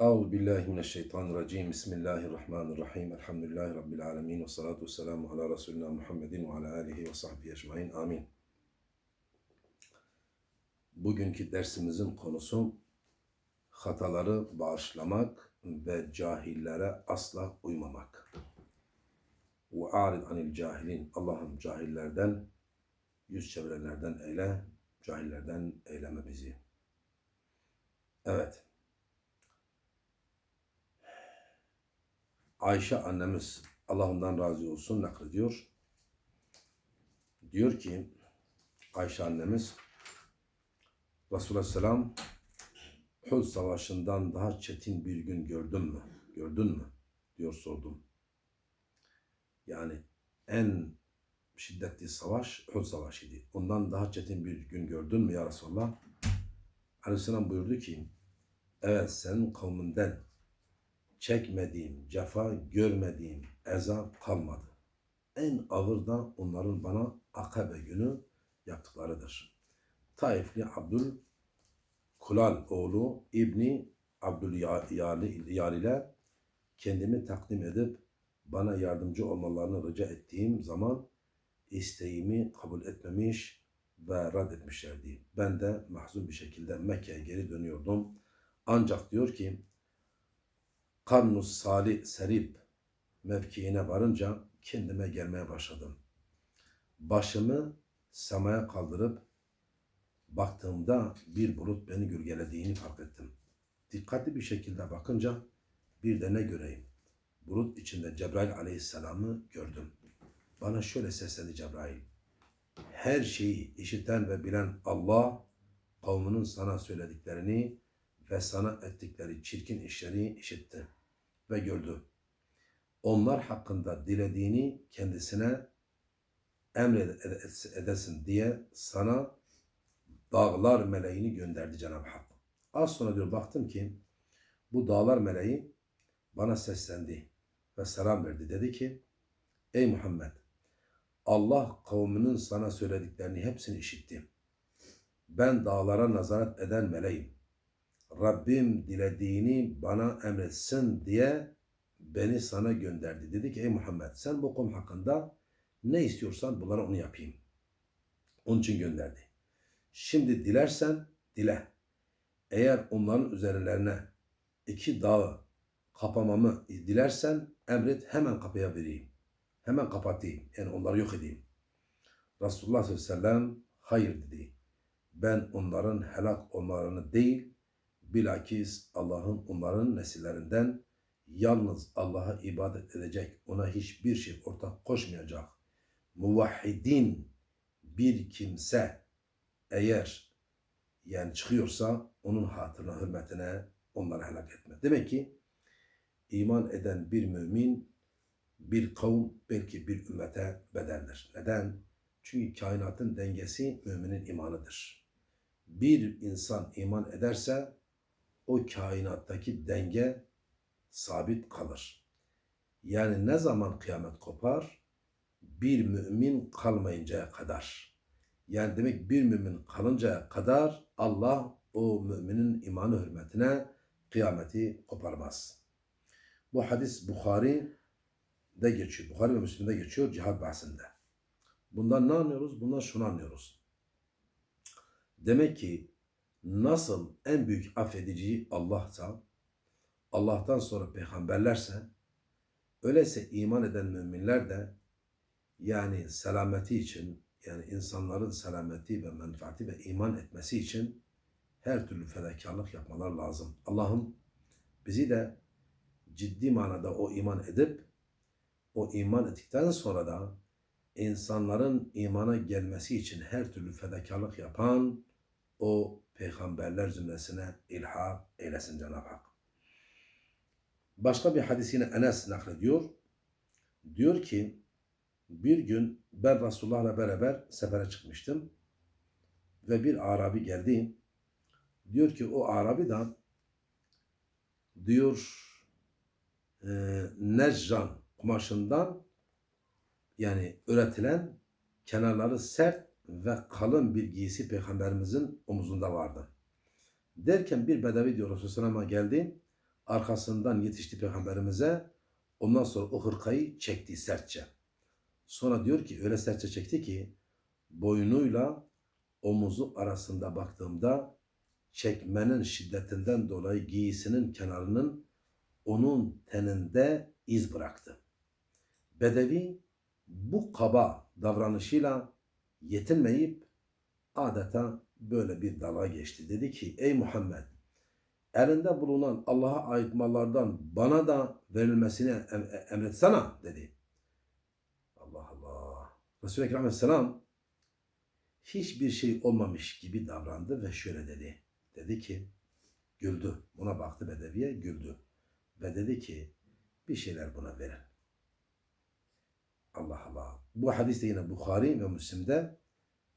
Euzu billahi mineşşeytanirracim. Bismillahirrahmanirrahim. Elhamdülillahi rabbil alamin ve salatu vesselamu ala resulina Muhammedin ve ala alihi ve sahbihi ecmaîn. Amin. Bugünkü dersimizin konusu hataları bağışlamak ve cahillere asla uymamak. Ve arid anil cahilin. Allah'ım cahillerden, yüz çevirenlerden eyle, cahillerden eyleme bizi. Evet. Ayşe annemiz Allah ondan razı olsun naklediyor. Diyor ki Ayşe annemiz Resulullah Selam Hud Savaşı'ndan daha çetin bir gün gördün mü? Gördün mü? diyor sordum. Yani en şiddetli savaş Hud Savaşı'ydı. Ondan daha çetin bir gün gördün mü ya Resulallah? Aleyhisselam buyurdu ki evet senin kavminden çekmediğim, cefa görmediğim eza kalmadı. En ağır da onların bana Akabe günü yaptıklarıdır. Taifli Abdül Kulal oğlu İbni Abdülyal ile kendimi takdim edip bana yardımcı olmalarını rica ettiğim zaman isteğimi kabul etmemiş ve rad etmişlerdi. Ben de mahzun bir şekilde Mekke'ye geri dönüyordum. Ancak diyor ki Karnus Sali Serip mevkiine varınca kendime gelmeye başladım. Başımı semaya kaldırıp baktığımda bir bulut beni gölgelediğini fark ettim. Dikkatli bir şekilde bakınca bir de ne göreyim? Bulut içinde Cebrail aleyhisselamı gördüm. Bana şöyle seslendi Cebrail. Her şeyi işiten ve bilen Allah kavminin sana söylediklerini ve sana ettikleri çirkin işleri işitti ve gördü. Onlar hakkında dilediğini kendisine emredesin diye sana dağlar meleğini gönderdi Cenab-ı Hak. Az sonra diyor baktım ki bu dağlar meleği bana seslendi ve selam verdi. Dedi ki ey Muhammed Allah kavminin sana söylediklerini hepsini işitti. Ben dağlara nazaret eden meleğim. Rabbim dilediğini bana emretsin diye beni sana gönderdi. Dedi ki ey Muhammed sen bu konu hakkında ne istiyorsan bunlara onu yapayım. Onun için gönderdi. Şimdi dilersen dile. Eğer onların üzerlerine iki dağı kapamamı dilersen emret hemen kapıya vereyim. Hemen kapatayım. Yani onları yok edeyim. Resulullah sallallahu aleyhi ve sellem hayır dedi. Ben onların helak olmalarını değil, bilakis Allah'ın onların nesillerinden yalnız Allah'a ibadet edecek, ona hiçbir şey ortak koşmayacak, muvahhidin bir kimse eğer yani çıkıyorsa onun hatırına, hürmetine onları helak etme. Demek ki iman eden bir mümin bir kavm belki bir ümmete bedeldir. Neden? Çünkü kainatın dengesi müminin imanıdır. Bir insan iman ederse o kainattaki denge sabit kalır. Yani ne zaman kıyamet kopar? Bir mümin kalmayıncaya kadar. Yani demek bir mümin kalıncaya kadar Allah o müminin imanı hürmetine kıyameti koparmaz. Bu hadis Bukhari de geçiyor. Bukhari ve Müslim'de geçiyor cihad bahsinde. Bundan ne anlıyoruz? Bundan şunu anlıyoruz. Demek ki nasıl en büyük affedici Allah'sa, Allah'tan sonra peygamberlerse, öyleyse iman eden müminler de yani selameti için, yani insanların selameti ve menfaati ve iman etmesi için her türlü fedakarlık yapmalar lazım. Allah'ım bizi de ciddi manada o iman edip, o iman ettikten sonra da insanların imana gelmesi için her türlü fedakarlık yapan o peygamberler zümresine ilhak eylesin Cenab-ı Hak. Başka bir hadis yine Enes naklediyor. Diyor ki bir gün ben Resulullah'la beraber sefere çıkmıştım ve bir Arabi geldi. Diyor ki o Arabi da diyor e, Necran kumaşından yani üretilen kenarları sert ve kalın bir giysi peygamberimizin omuzunda vardı. Derken bir bedevi diyor Resulullah'a geldi. arkasından yetişti peygamberimize. Ondan sonra o hırkayı çekti sertçe. Sonra diyor ki öyle sertçe çekti ki boynuyla omuzu arasında baktığımda çekmenin şiddetinden dolayı giysinin kenarının onun teninde iz bıraktı. Bedevi bu kaba davranışıyla yetinmeyip adeta böyle bir dala geçti. Dedi ki ey Muhammed elinde bulunan Allah'a ait mallardan bana da verilmesini em- emretsene dedi. Allah Allah. Resulü Ekrem Aleyhisselam hiçbir şey olmamış gibi davrandı ve şöyle dedi. Dedi ki güldü. Buna baktı Bedevi'ye güldü. Ve dedi ki bir şeyler buna verin. Allah Allah. Bu hadis de yine Bukhari ve Müslim'de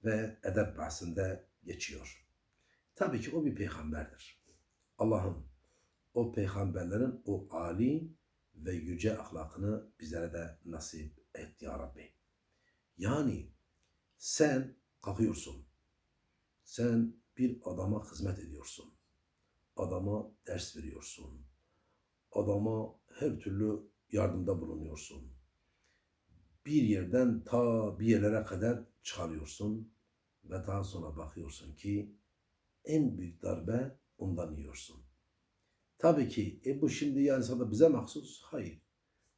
ve edep bahsinde geçiyor. Tabii ki o bir peygamberdir. Allah'ın o peygamberlerin o âli ve yüce ahlakını bizlere de nasip et ya Rabbi. Yani sen kalkıyorsun. Sen bir adama hizmet ediyorsun. Adama ders veriyorsun. Adama her türlü yardımda bulunuyorsun. Bir yerden ta bir yerlere kadar çıkarıyorsun ve daha sonra bakıyorsun ki en büyük darbe ondan yiyorsun. Tabii ki e bu şimdi yani sadece bize mahsus. Hayır.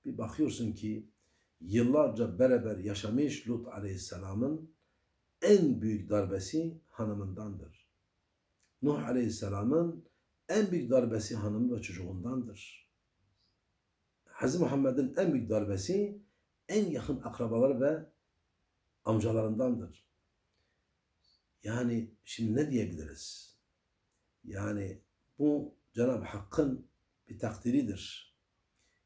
Bir bakıyorsun ki yıllarca beraber yaşamış Lut Aleyhisselam'ın en büyük darbesi hanımındandır. Nuh Aleyhisselam'ın en büyük darbesi hanım ve çocuğundandır. Hz. Muhammed'in en büyük darbesi en yakın akrabaları ve amcalarındandır. Yani şimdi ne diyebiliriz? Yani bu Cenab-ı Hakk'ın bir takdiridir.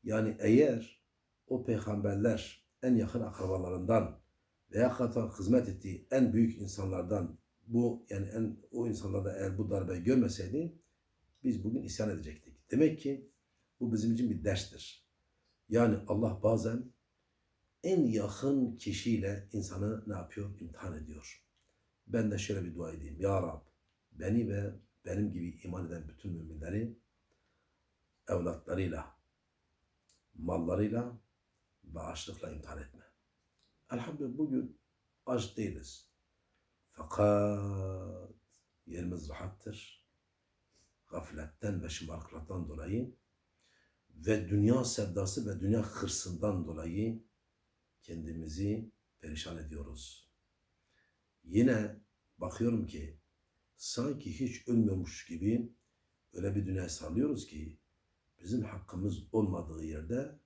Yani eğer o peygamberler en yakın akrabalarından veya hatta hizmet ettiği en büyük insanlardan bu yani en o insanlarda eğer bu darbeyi görmeseydi biz bugün isyan edecektik. Demek ki bu bizim için bir derstir. Yani Allah bazen en yakın kişiyle insanı ne yapıyor? İmtihan ediyor. Ben de şöyle bir dua edeyim. Ya Rab beni ve benim gibi iman eden bütün müminleri evlatlarıyla, mallarıyla ve açlıkla imtihan etme. Elhamdülillah bugün aç değiliz. Fakat yerimiz rahattır. Gafletten ve şımarıklıktan dolayı ve dünya sevdası ve dünya hırsından dolayı kendimizi perişan ediyoruz. Yine bakıyorum ki sanki hiç ölmüyormuş gibi öyle bir dünya sallıyoruz ki bizim hakkımız olmadığı yerde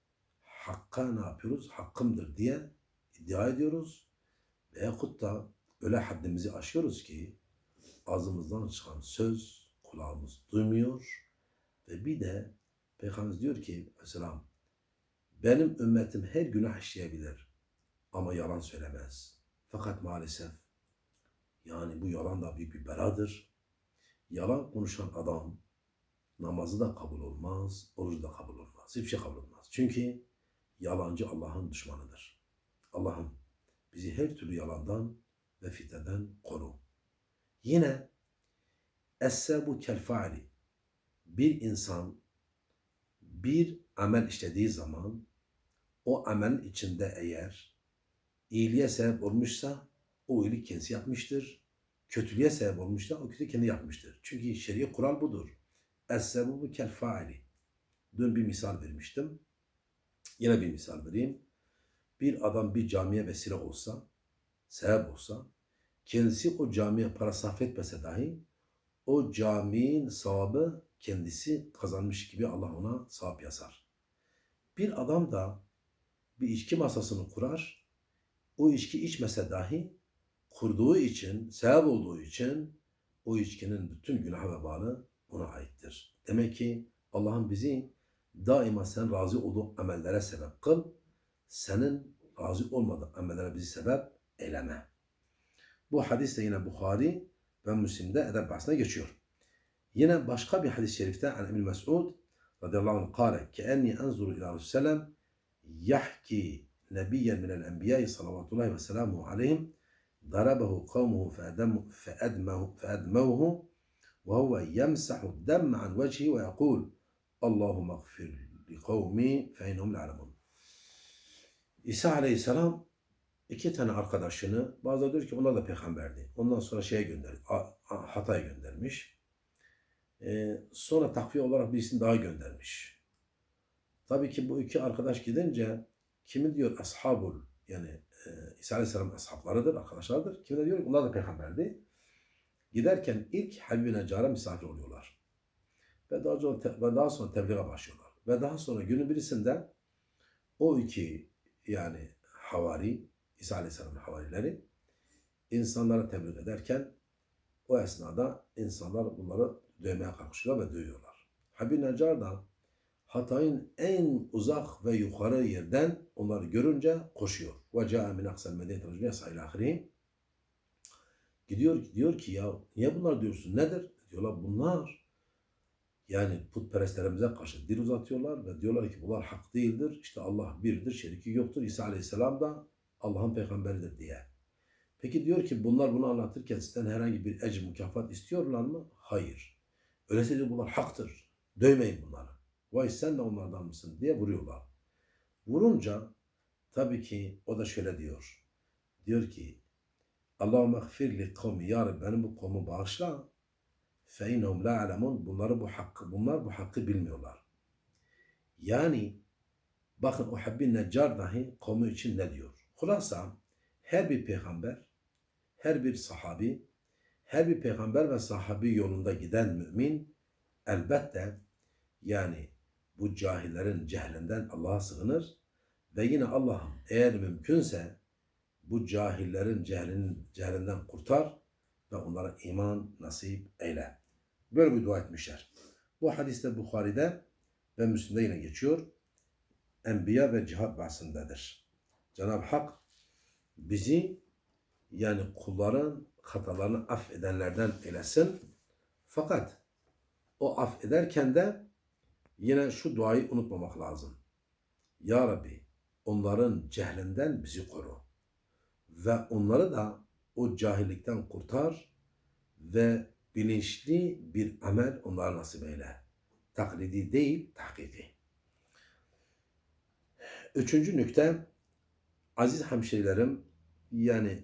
hakka ne yapıyoruz? Hakkımdır diye iddia ediyoruz. Veyahut da öyle haddimizi aşıyoruz ki ağzımızdan çıkan söz kulağımız duymuyor ve bir de Peygamberimiz diyor ki mesela benim ümmetim her günah işleyebilir ama yalan söylemez. Fakat maalesef yani bu yalan da büyük bir beladır. Yalan konuşan adam namazı da kabul olmaz, orucu da kabul olmaz. Hiçbir şey kabul olmaz. Çünkü yalancı Allah'ın düşmanıdır. Allah'ım bizi her türlü yalandan ve fitneden koru. Yine Es-sebu kel Bir insan bir amel işlediği zaman o amelin içinde eğer iyiliğe sebep olmuşsa o iyilik kendisi yapmıştır. Kötülüğe sebep olmuşsa o kötü kendi yapmıştır. Çünkü şer'i kural budur. Es-sebu kel Dün bir misal vermiştim. Yine bir misal vereyim. Bir adam bir camiye vesile olsa, sebep olsa, kendisi o camiye para sarf etmese dahi o caminin sahabı kendisi kazanmış gibi Allah ona sahip yazar. Bir adam da bir içki masasını kurar, o içki içmese dahi kurduğu için, sebep olduğu için o içkinin bütün günah ve bağlı ona aittir. Demek ki Allah'ın bizi daima sen razı olduğu amellere sebep kıl, senin razı olmadığı amellere bizi sebep eyleme. Bu hadis de yine Bukhari ve Müslim'de edep bahsine geçiyor. Yine başka bir hadis-i şerifte an Ebu Mes'ud radıyallahu anh kâle ki enni enzuru ila Resulullah yahki nebiyyen minel enbiya'i salavatullahi ve selamuhu aleyhim darabahu kavmuhu feedmeuhu ve huve yemsahu dem an vecihi ve yekul Allahümme gfir li kavmi fe innehum la ya'lemun. İsa aleyhisselam iki tane arkadaşını bazıları diyor ki onlar da peygamberdi. Ondan sonra şeye A- Hatay'a göndermiş. Ee, sonra takviye olarak birisini daha göndermiş. Tabii ki bu iki arkadaş gidince kimi diyor ashabul yani e, İsa Aleyhisselam ashablarıdır, arkadaşlardır. Kimi de diyor onlar da peygamberdi. Giderken ilk Habibi Neccar'a misafir oluyorlar. Ve daha sonra, ve daha sonra tebliğe başlıyorlar. Ve daha sonra günün birisinde o iki yani havari, İsa Aleyhisselam'ın havarileri insanlara tebliğ ederken o esnada insanlar bunları dövmeye kalkışıyorlar ve dövüyorlar. Habib Necar da Hatay'ın en uzak ve yukarı yerden onları görünce koşuyor. Ve ca'a min racun yasa ila ahirih. Gidiyor diyor ki ya niye bunlar diyorsun nedir? Diyorlar bunlar yani putperestlerimize karşı dil uzatıyorlar ve diyorlar ki bunlar hak değildir. İşte Allah birdir, şeriki yoktur. İsa Aleyhisselam da Allah'ın peygamberidir diye. Peki diyor ki bunlar bunu anlatırken sizden herhangi bir ecr mükafat istiyorlar mı? Hayır. Öyleyse diyor bunlar haktır. Dövmeyin bunları. Vay sen de onlardan mısın diye vuruyorlar. Vurunca tabii ki o da şöyle diyor. Diyor ki Allahümme gfir li kavmi ya Rabbi benim bu kavmi bağışla. Fe innehum la alemun. Bunları bu hakkı, bunlar bu hakkı bilmiyorlar. Yani bakın o Habbin Neccar dahi kavmi için ne diyor? Hulasa her bir peygamber, her bir sahabi, her bir peygamber ve sahabi yolunda giden mümin elbette yani bu cahillerin cehlinden Allah'a sığınır ve yine Allah'ım eğer mümkünse bu cahillerin cehlinin, cehlinden kurtar ve onlara iman nasip eyle. Böyle bir dua etmişler. Bu hadiste Bukhari'de ve Müslim'de yine geçiyor. Enbiya ve cihat bahsindedir. Cenab-ı Hak bizi yani kulların hatalarını affedenlerden eylesin. Fakat o affederken de yine şu duayı unutmamak lazım. Ya Rabbi onların cehlinden bizi koru. Ve onları da o cahillikten kurtar ve bilinçli bir amel onlara nasip eyle. Taklidi değil, tahkiki. Üçüncü nükte, aziz hemşehrilerim, yani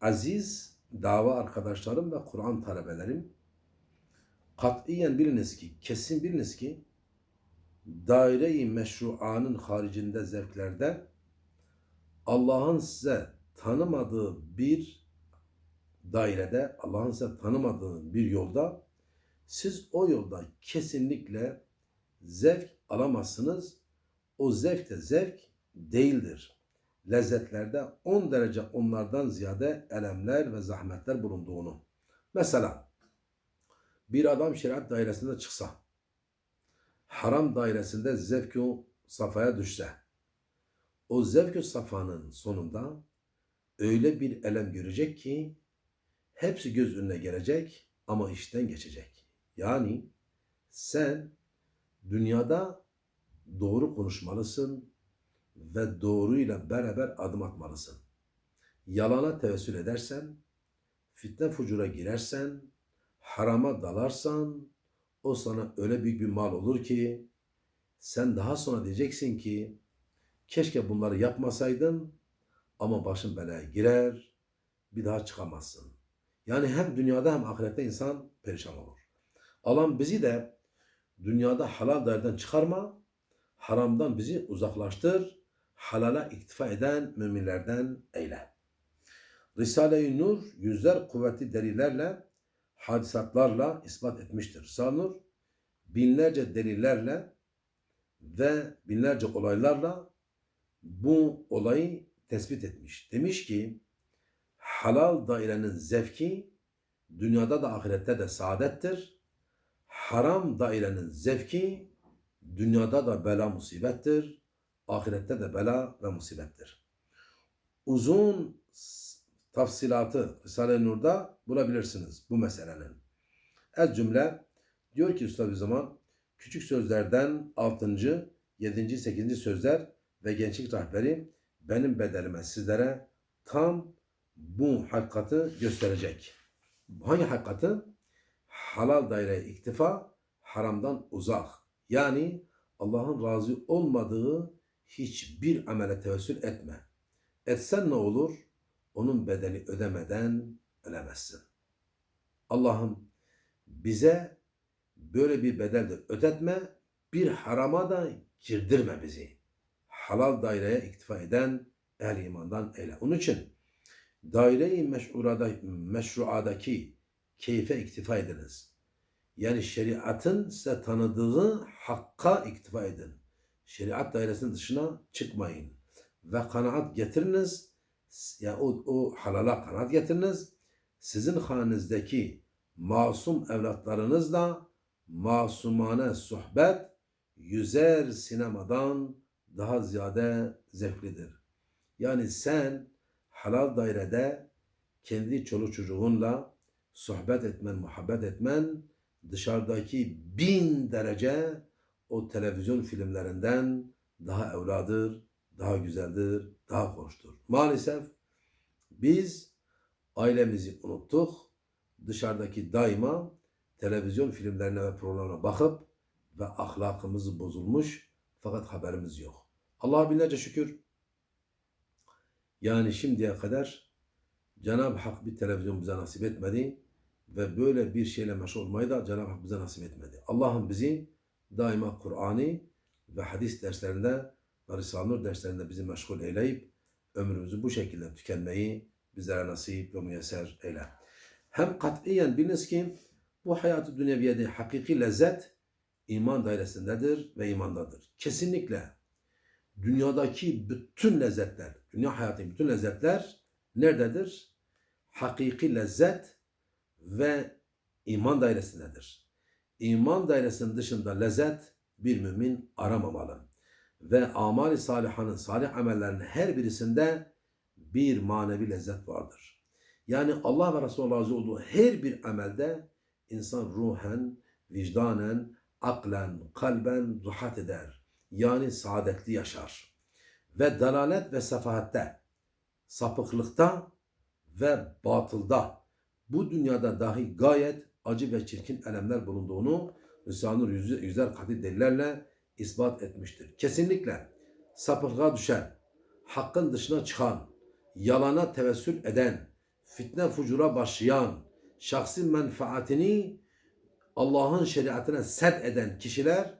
aziz dava arkadaşlarım ve Kur'an talebelerim, katiyen biliniz ki, kesin biliniz ki, daire-i meşruanın haricinde zevklerde Allah'ın size tanımadığı bir dairede, Allah'ın size tanımadığı bir yolda siz o yolda kesinlikle zevk alamazsınız. O zevk de zevk değildir. Lezzetlerde 10 derece onlardan ziyade elemler ve zahmetler bulunduğunu. Mesela bir adam şeriat dairesinde çıksa, haram dairesinde zevk-ü safhaya düşse, o zevk-ü safanın sonunda öyle bir elem görecek ki hepsi göz önüne gelecek ama işten geçecek. Yani sen dünyada doğru konuşmalısın ve doğruyla beraber adım atmalısın. Yalana tevessül edersen, fitne fucura girersen, harama dalarsan o sana öyle büyük bir mal olur ki sen daha sonra diyeceksin ki keşke bunları yapmasaydın ama başın belaya girer bir daha çıkamazsın. Yani hem dünyada hem ahirette insan perişan olur. Allah bizi de dünyada halal daireden çıkarma, haramdan bizi uzaklaştır, halala iktifa eden müminlerden eyle. Risale-i Nur yüzler kuvvetli delillerle, hadisatlarla ispat etmiştir. Risale-i Nur binlerce delillerle ve binlerce olaylarla bu olayı tespit etmiş. Demiş ki halal dairenin zevki dünyada da ahirette de saadettir. Haram dairenin zevki dünyada da bela musibettir. Ahirette de bela ve musibettir. Uzun tafsilatı Risale-i Nur'da bulabilirsiniz bu meselenin. Ez cümle diyor ki Üstad zaman küçük sözlerden 6. 7. 8. sözler ve gençlik rehberi benim bedelime sizlere tam bu hakikati gösterecek. Hangi hakikati? Halal daireye iktifa, haramdan uzak. Yani Allah'ın razı olmadığı hiçbir amele tevessül etme. Etsen ne olur? Onun bedeli ödemeden ölemezsin. Allah'ım bize böyle bir bedel de ödetme, bir harama da girdirme bizi. Halal daireye iktifa eden ehl imandan eyle. Onun için daire-i meş'urada, meşruadaki keyfe iktifa ediniz. Yani şeriatın size tanıdığı hakka iktifa edin. Şeriat dairesinin dışına çıkmayın. Ve kanaat getiriniz. Ya o, o halala kanaat getiriniz. Sizin hanenizdeki masum evlatlarınızla masumane sohbet yüzer sinemadan daha ziyade zevklidir. Yani sen halal dairede kendi çoluk çocuğunla sohbet etmen, muhabbet etmen dışarıdaki bin derece o televizyon filmlerinden daha evladır, daha güzeldir, daha hoştur. Maalesef biz ailemizi unuttuk. Dışarıdaki daima televizyon filmlerine ve programlarına bakıp ve ahlakımız bozulmuş fakat haberimiz yok. Allah'a binlerce şükür. Yani şimdiye kadar Cenab-ı Hak bir televizyon bize nasip etmedi ve böyle bir şeyle meşgul olmayı da Cenab-ı Hak bize nasip etmedi. Allah'ım bizi daima Kur'an'ı ve hadis derslerinde ve Risale-i derslerinde bizi meşgul eyleyip ömrümüzü bu şekilde tükenmeyi bizlere nasip ve müyesser eyle. Hem katiyen biliniz ki bu hayatı dünyeviyede hakiki lezzet iman dairesindedir ve imandadır. Kesinlikle dünyadaki bütün lezzetler, dünya hayatındaki bütün lezzetler nerededir? Hakiki lezzet ve iman dairesindedir. İman dairesinin dışında lezzet bir mümin aramamalı. Ve amali salihanın, salih amellerinin her birisinde bir manevi lezzet vardır. Yani Allah ve Resulullah razı olduğu her bir amelde insan ruhen, vicdanen, aklen, kalben rahat eder. Yani saadetli yaşar. Ve dalalet ve sefahatte, sapıklıkta ve batılda bu dünyada dahi gayet acı ve çirkin elemler bulunduğunu Risale-i yüzler katı delillerle ispat etmiştir. Kesinlikle sapıklığa düşen, hakkın dışına çıkan, yalana tevessül eden, fitne fucura başlayan, şahsi menfaatini Allah'ın şeriatına set eden kişiler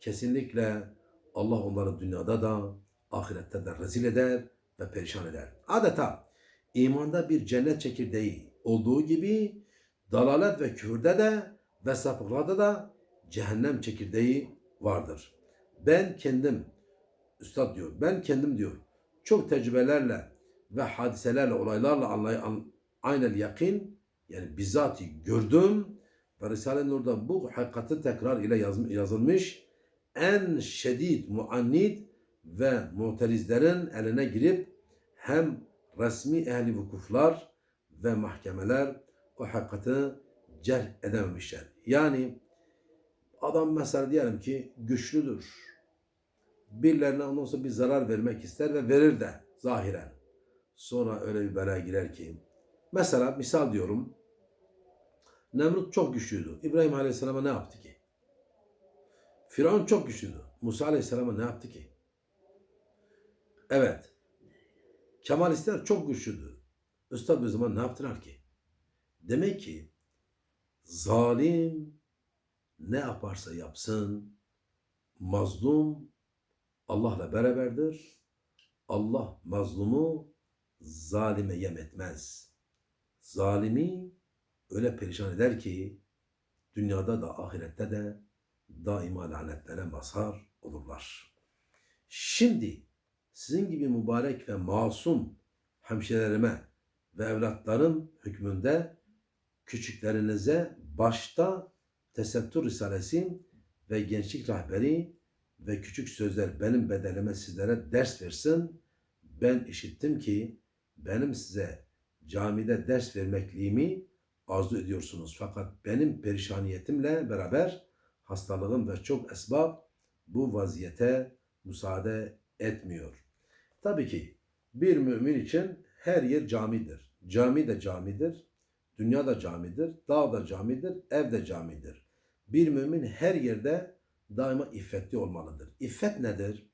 kesinlikle Allah onları dünyada da ahirette de rezil eder ve perişan eder. Adeta imanda bir cennet çekirdeği olduğu gibi dalalet ve küfürde de ve sapıklarda da cehennem çekirdeği vardır. Ben kendim, Üstad diyor, ben kendim diyor, çok tecrübelerle ve hadiselerle, olaylarla anlay an, aynel yakin, yani bizzati gördüm ve Risale-i Nur'da bu hakikati tekrar ile yaz, yazılmış en şiddet, muannid ve muterizlerin eline girip hem resmi ehli vukuflar ve mahkemeler o hakikati cerh edememişler. Yani adam mesela diyelim ki güçlüdür. Birilerine ondan sonra bir zarar vermek ister ve verir de zahiren. Sonra öyle bir belaya girer ki. Mesela misal diyorum. Nemrut çok güçlüydü. İbrahim Aleyhisselam'a ne yaptı ki? Firavun çok güçlüydü. Musa Aleyhisselam'a ne yaptı ki? Evet. Kemalistler çok güçlüydü. Üstad o zaman ne yaptılar ki? Demek ki zalim ne yaparsa yapsın mazlum Allah'la beraberdir. Allah mazlumu zalime yem etmez. Zalimi öyle perişan eder ki dünyada da ahirette de daima lanetlere mazhar olurlar. Şimdi sizin gibi mübarek ve masum hemşirelerime ve evlatlarım hükmünde küçüklerinize başta Tesettür Risalesi ve Gençlik Rehberi ve Küçük Sözler benim bedelime sizlere ders versin. Ben işittim ki benim size camide ders vermekliğimi arzu ediyorsunuz. Fakat benim perişaniyetimle beraber hastalığım ve çok esbab bu vaziyete müsaade etmiyor. Tabii ki bir mümin için her yer camidir. Cami de camidir, dünya da camidir, dağ da camidir, ev de camidir. Bir mümin her yerde daima iffetli olmalıdır. İffet nedir?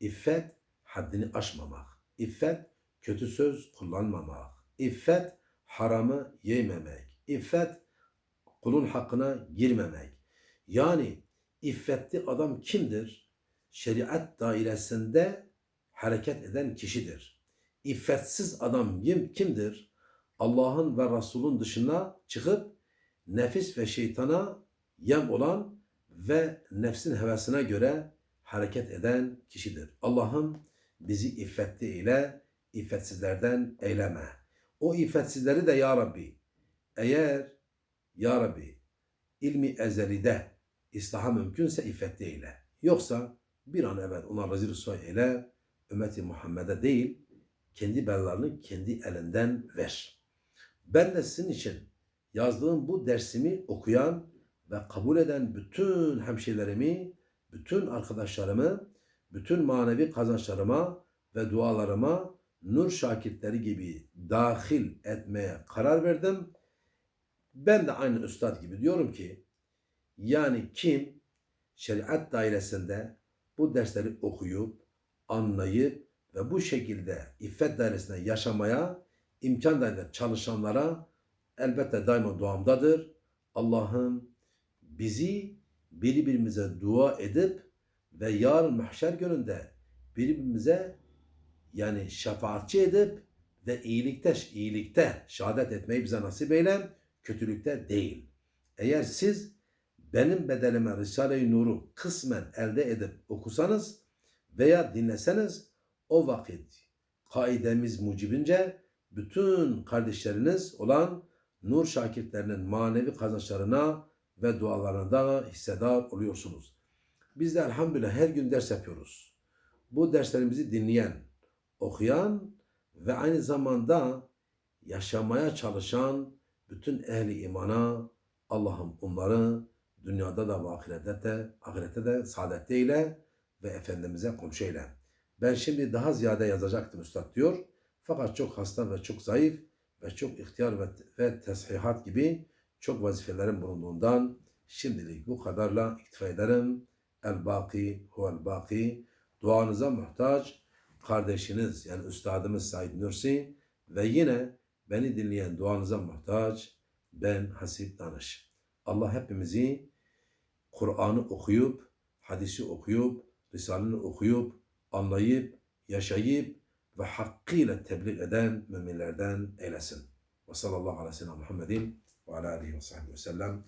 İffet haddini aşmamak. İffet kötü söz kullanmamak. İffet haramı yememek. İffet kulun hakkına girmemek. Yani iffetli adam kimdir? Şeriat dairesinde hareket eden kişidir. İffetsiz adam kim- kimdir? Allah'ın ve Resul'ün dışına çıkıp nefis ve şeytana yem olan ve nefsin hevesine göre hareket eden kişidir. Allah'ım bizi iffetli ile iffetsizlerden eyleme. O iffetsizleri de ya Rabbi eğer ya Rabbi ilmi ezelide islaha mümkünse iffetli eyle. Yoksa bir an evvel ona rezil rüsva eyle ümmeti Muhammed'e değil kendi belalarını kendi elinden ver. Ben de sizin için yazdığım bu dersimi okuyan ve kabul eden bütün hemşehrilerimi, bütün arkadaşlarımı, bütün manevi kazançlarıma ve dualarıma nur şakirtleri gibi dahil etmeye karar verdim. Ben de aynı üstad gibi diyorum ki, yani kim şeriat dairesinde bu dersleri okuyup, anlayıp ve bu şekilde iffet dairesinde yaşamaya imkan dahilinde çalışanlara elbette daima duamdadır. Allah'ım bizi birbirimize dua edip ve yarın mahşer gününde birbirimize yani şefaatçi edip ve iyilikte iyilikte şehadet etmeyi bize nasip eyle, kötülükte değil. Eğer siz benim bedelime Risale-i Nur'u kısmen elde edip okusanız veya dinleseniz o vakit kaidemiz mucibince bütün kardeşleriniz olan nur şakirtlerinin manevi kazançlarına ve dualarına da hissedar oluyorsunuz. Biz de elhamdülillah her gün ders yapıyoruz. Bu derslerimizi dinleyen, okuyan ve aynı zamanda yaşamaya çalışan bütün ehli imana Allah'ım onları dünyada da ve ahirette de, ahirette de saadette eyle ve Efendimiz'e komşu eyle. Ben şimdi daha ziyade yazacaktım Üstad diyor. Fakat çok hasta ve çok zayıf ve çok ihtiyar ve, ve teshihat gibi çok vazifelerin bulunduğundan şimdilik bu kadarla iktifa ederim. El baki huvel baki. Duanıza muhtaç kardeşiniz yani üstadımız Said Nursi ve yine beni dinleyen duanıza muhtaç ben Hasip Danış. Allah hepimizi Kur'an'ı okuyup, hadisi okuyup, Risale'ni okuyup, anlayıp, yaşayıp ve hakkıyla tebliğ eden müminlerden eylesin. Ve sallallahu aleyhi ve sellem Muhammedin ve ala aleyhi ve sahbihi ve sellem.